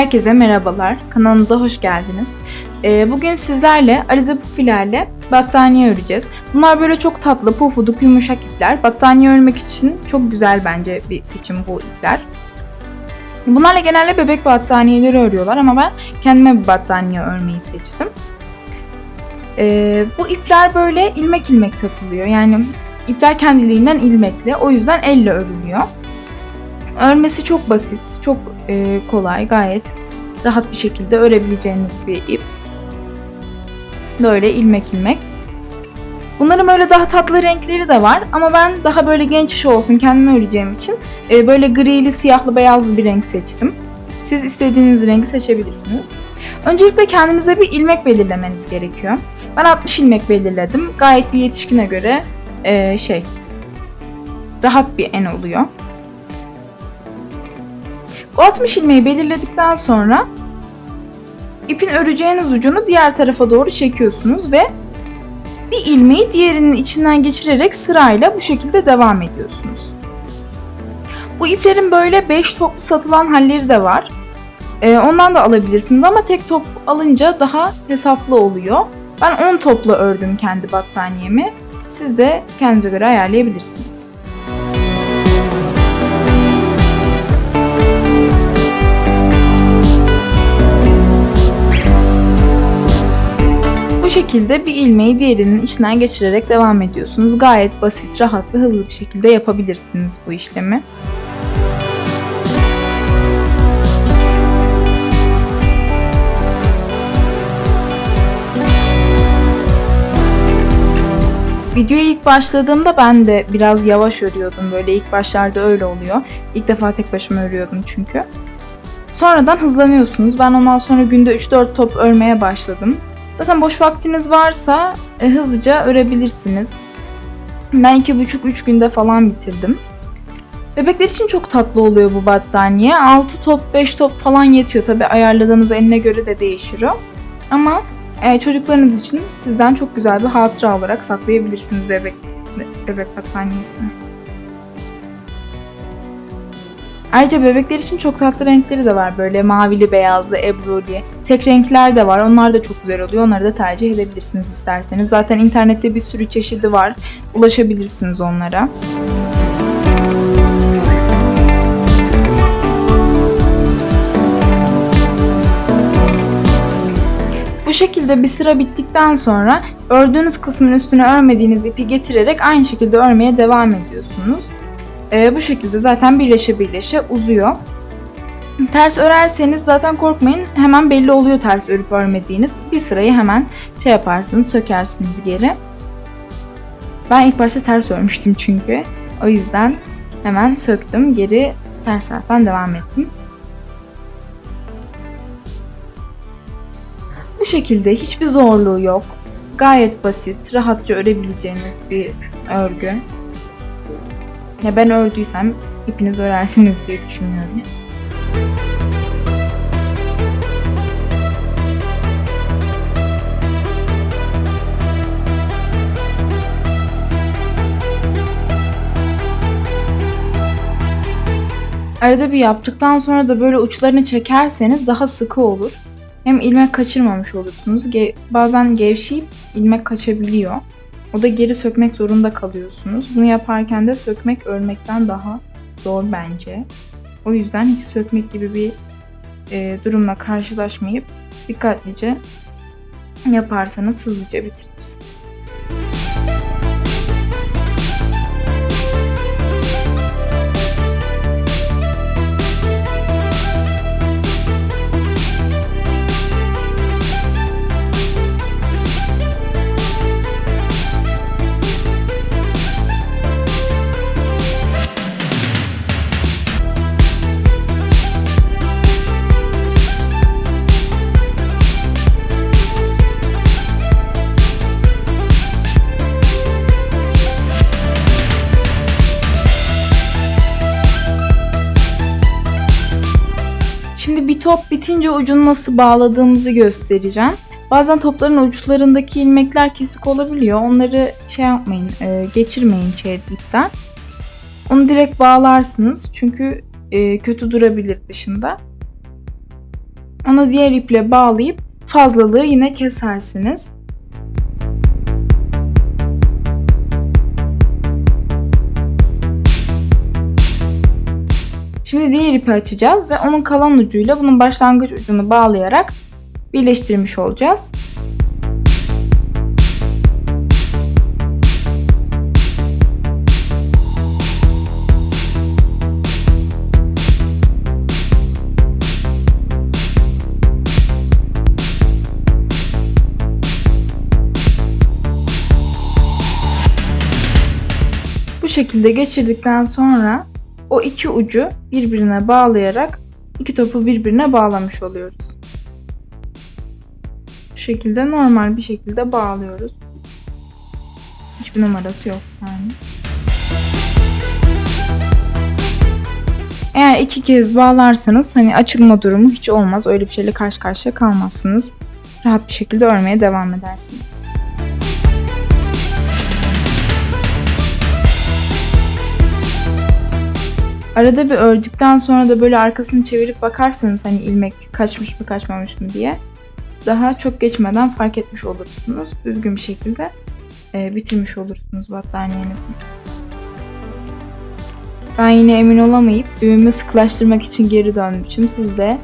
Herkese merhabalar, kanalımıza hoş geldiniz. Ee, bugün sizlerle Alize Pufilerle battaniye öreceğiz. Bunlar böyle çok tatlı, pufuduk, yumuşak ipler. Battaniye örmek için çok güzel bence bir seçim bu ipler. Bunlarla genelde bebek battaniyeleri örüyorlar ama ben kendime bir battaniye örmeyi seçtim. Ee, bu ipler böyle ilmek ilmek satılıyor. Yani ipler kendiliğinden ilmekli. O yüzden elle örülüyor. Örmesi çok basit, çok e, kolay, gayet rahat bir şekilde örebileceğiniz bir ip. Böyle ilmek ilmek. Bunların böyle daha tatlı renkleri de var ama ben daha böyle genç iş olsun kendime öreceğim için e, böyle grili, siyahlı, beyazlı bir renk seçtim. Siz istediğiniz rengi seçebilirsiniz. Öncelikle kendinize bir ilmek belirlemeniz gerekiyor. Ben 60 ilmek belirledim. Gayet bir yetişkine göre e, şey rahat bir en oluyor. Bu 60 ilmeği belirledikten sonra ipin öreceğiniz ucunu diğer tarafa doğru çekiyorsunuz ve bir ilmeği diğerinin içinden geçirerek sırayla bu şekilde devam ediyorsunuz. Bu iplerin böyle 5 toplu satılan halleri de var. Ee, ondan da alabilirsiniz ama tek top alınca daha hesaplı oluyor. Ben 10 topla ördüm kendi battaniyemi. Siz de kendinize göre ayarlayabilirsiniz. Şekilde bir ilmeği diğerinin içinden geçirerek devam ediyorsunuz. Gayet basit, rahat ve hızlı bir şekilde yapabilirsiniz bu işlemi. Videoya ilk başladığımda ben de biraz yavaş örüyordum. Böyle ilk başlarda öyle oluyor. İlk defa tek başıma örüyordum çünkü. Sonradan hızlanıyorsunuz. Ben ondan sonra günde 3-4 top örmeye başladım. Zaten boş vaktiniz varsa e, hızlıca örebilirsiniz. Ben 2,5-3 günde falan bitirdim. Bebekler için çok tatlı oluyor bu battaniye. 6 top, 5 top falan yetiyor. Tabi ayarladığınız eline göre de değişir o. Ama e, çocuklarınız için sizden çok güzel bir hatıra olarak saklayabilirsiniz bebek bebek battaniyesini. Ayrıca bebekler için çok tatlı renkleri de var. Böyle mavili, beyazlı, ebruli. Tek renkler de var. Onlar da çok güzel oluyor. Onları da tercih edebilirsiniz isterseniz. Zaten internette bir sürü çeşidi var. Ulaşabilirsiniz onlara. Bu şekilde bir sıra bittikten sonra ördüğünüz kısmın üstüne örmediğiniz ipi getirerek aynı şekilde örmeye devam ediyorsunuz. Ee, bu şekilde zaten birleşe birleşe uzuyor. Ters örerseniz zaten korkmayın hemen belli oluyor ters örüp örmediğiniz. Bir sırayı hemen şey yaparsınız sökersiniz geri. Ben ilk başta ters örmüştüm çünkü. O yüzden hemen söktüm geri ters taraftan devam ettim. Bu şekilde hiçbir zorluğu yok. Gayet basit, rahatça örebileceğiniz bir örgü. Ya ben ördüysem ipiniz örersiniz diye düşünüyorum. Arada bir yaptıktan sonra da böyle uçlarını çekerseniz daha sıkı olur. Hem ilmek kaçırmamış olursunuz. Ge- bazen gevşeyip ilmek kaçabiliyor. O da geri sökmek zorunda kalıyorsunuz. Bunu yaparken de sökmek örmekten daha zor bence. O yüzden hiç sökmek gibi bir e, durumla karşılaşmayıp dikkatlice yaparsanız hızlıca bitirirsiniz. Top bitince ucunu nasıl bağladığımızı göstereceğim. Bazen topların uçlarındaki ilmekler kesik olabiliyor. Onları şey yapmayın, e, geçirmeyin çeyrek ipten. Onu direkt bağlarsınız çünkü e, kötü durabilir dışında. Onu diğer iple bağlayıp fazlalığı yine kesersiniz. Şimdi diğer ipi açacağız ve onun kalan ucuyla bunun başlangıç ucunu bağlayarak birleştirmiş olacağız. Bu şekilde geçirdikten sonra o iki ucu birbirine bağlayarak iki topu birbirine bağlamış oluyoruz. Bu şekilde normal bir şekilde bağlıyoruz. Hiçbir numarası yok yani. Eğer iki kez bağlarsanız hani açılma durumu hiç olmaz. Öyle bir şeyle karşı karşıya kalmazsınız. Rahat bir şekilde örmeye devam edersiniz. Arada bir ördükten sonra da böyle arkasını çevirip bakarsanız hani ilmek kaçmış mı kaçmamış mı diye daha çok geçmeden fark etmiş olursunuz. Düzgün bir şekilde e, bitirmiş olursunuz battaniyenizi. Ben yine emin olamayıp düğümü sıklaştırmak için geri dönmüşüm. Siz de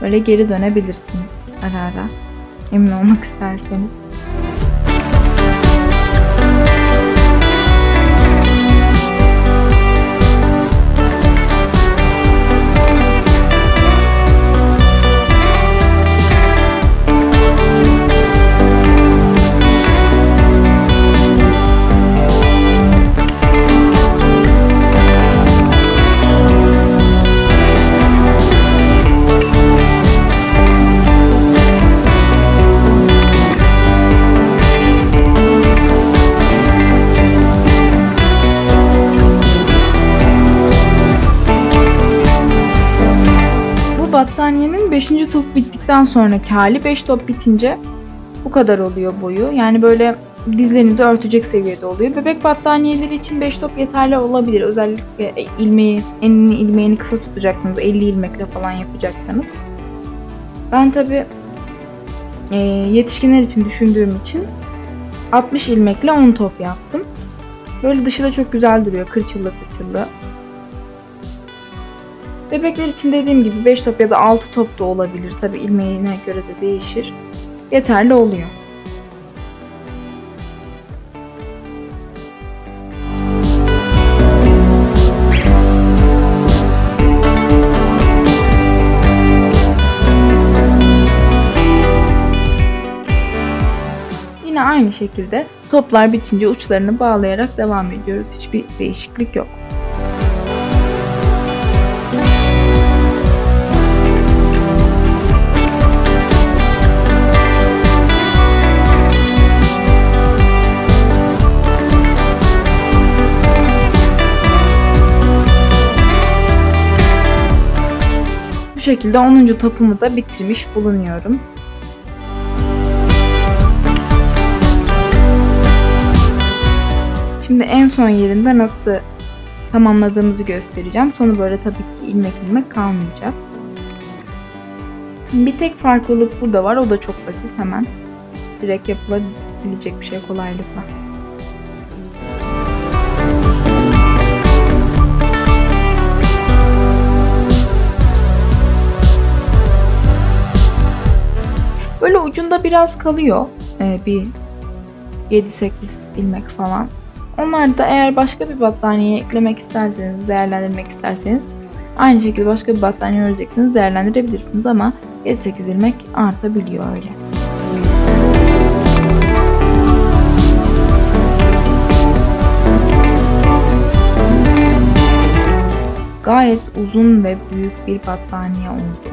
böyle geri dönebilirsiniz ara ara. Emin olmak isterseniz. Bittikten sonraki hali 5 top bitince bu kadar oluyor boyu. Yani böyle dizlerinizi örtecek seviyede oluyor. Bebek battaniyeleri için 5 top yeterli olabilir. Özellikle ilmeği, enini ilmeğini kısa tutacaksınız. 50 ilmekle falan yapacaksanız. Ben tabi e, yetişkinler için düşündüğüm için 60 ilmekle 10 top yaptım. Böyle dışı da çok güzel duruyor. Kırçıllı kırçıllı. Bebekler için dediğim gibi 5 top ya da 6 top da olabilir. Tabi ilmeğine göre de değişir. Yeterli oluyor. Yine aynı şekilde toplar bitince uçlarını bağlayarak devam ediyoruz. Hiçbir değişiklik yok. Bu şekilde 10. topumu da bitirmiş bulunuyorum. Şimdi en son yerinde nasıl tamamladığımızı göstereceğim. Sonu böyle tabii ki ilmek ilmek kalmayacak. Bir tek farklılık burada var. O da çok basit hemen. Direkt yapılabilecek bir şey kolaylıkla. Böyle ucunda biraz kalıyor. Ee, bir 7-8 ilmek falan. Onlar da eğer başka bir battaniye eklemek isterseniz, değerlendirmek isterseniz aynı şekilde başka bir battaniye öreceksiniz değerlendirebilirsiniz ama 7-8 ilmek artabiliyor öyle. Gayet uzun ve büyük bir battaniye oldu.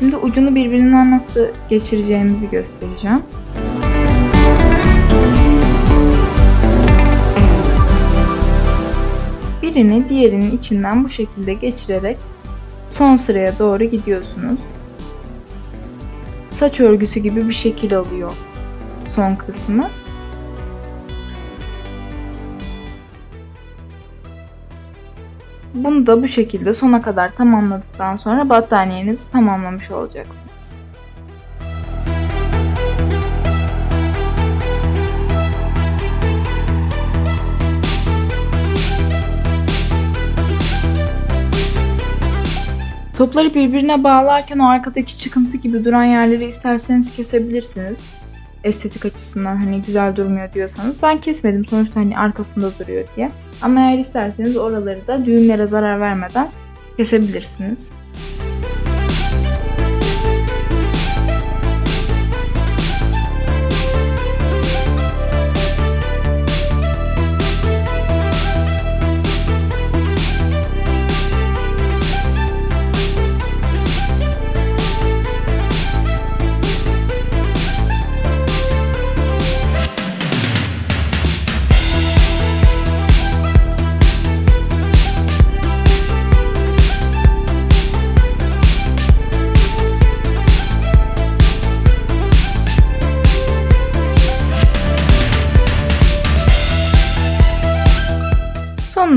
Şimdi ucunu birbirinden nasıl geçireceğimizi göstereceğim. Birini diğerinin içinden bu şekilde geçirerek son sıraya doğru gidiyorsunuz. Saç örgüsü gibi bir şekil alıyor son kısmı. Bunu da bu şekilde sona kadar tamamladıktan sonra battaniyenizi tamamlamış olacaksınız. Topları birbirine bağlarken o arkadaki çıkıntı gibi duran yerleri isterseniz kesebilirsiniz. Estetik açısından hani güzel durmuyor diyorsanız. Ben kesmedim sonuçta hani arkasında duruyor diye. Ama eğer isterseniz oraları da düğümlere zarar vermeden kesebilirsiniz.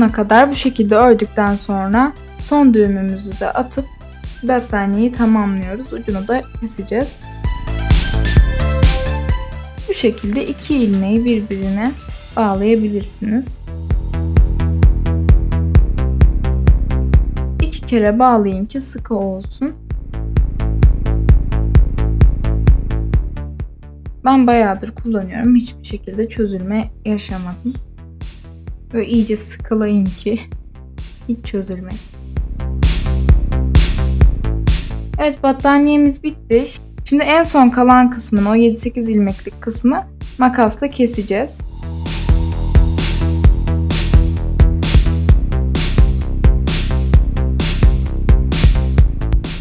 Sonuna kadar bu şekilde ördükten sonra son düğümümüzü de atıp battaniyeyi tamamlıyoruz. Ucunu da keseceğiz. Bu şekilde iki ilmeği birbirine bağlayabilirsiniz. İki kere bağlayın ki sıkı olsun. Ben bayağıdır kullanıyorum. Hiçbir şekilde çözülme yaşamadım. Böyle iyice sıkılayın ki hiç çözülmesin. Evet battaniyemiz bitti. Şimdi en son kalan kısmını o 7-8 ilmeklik kısmı makasla keseceğiz.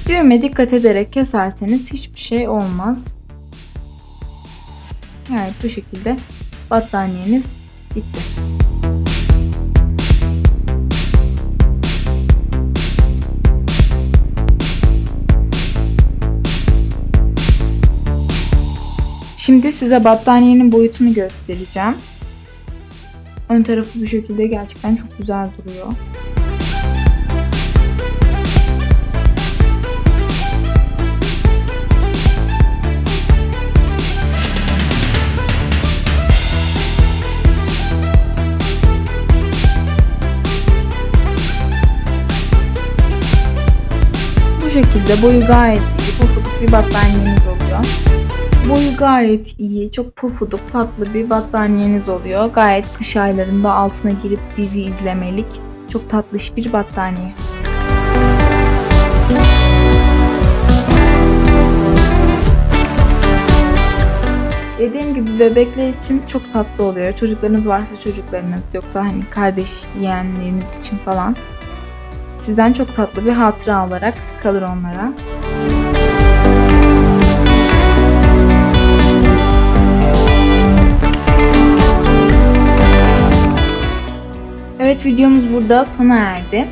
Düğüme dikkat ederek keserseniz hiçbir şey olmaz. Evet bu şekilde battaniyeniz bitti. Şimdi size battaniyenin boyutunu göstereceğim. Ön tarafı bu şekilde gerçekten çok güzel duruyor. Bu şekilde boyu gayet iyi, pofuduk bir battaniyeniz oluyor. Boyu gayet iyi, çok pufuduk, tatlı bir battaniyeniz oluyor. Gayet kış aylarında altına girip dizi izlemelik çok tatlış bir battaniye. Dediğim gibi bebekler için çok tatlı oluyor. Çocuklarınız varsa çocuklarınız yoksa hani kardeş yeğenleriniz için falan. Sizden çok tatlı bir hatıra olarak kalır onlara. Videomuz burada sona erdi.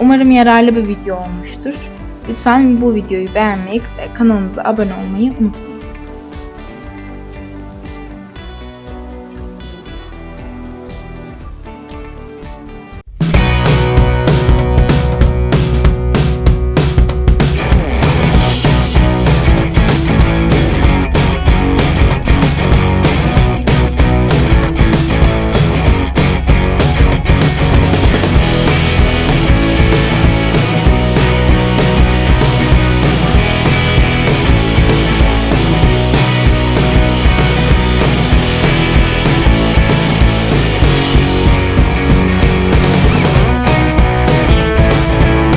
Umarım yararlı bir video olmuştur. Lütfen bu videoyu beğenmeyi ve kanalımıza abone olmayı unutmayın.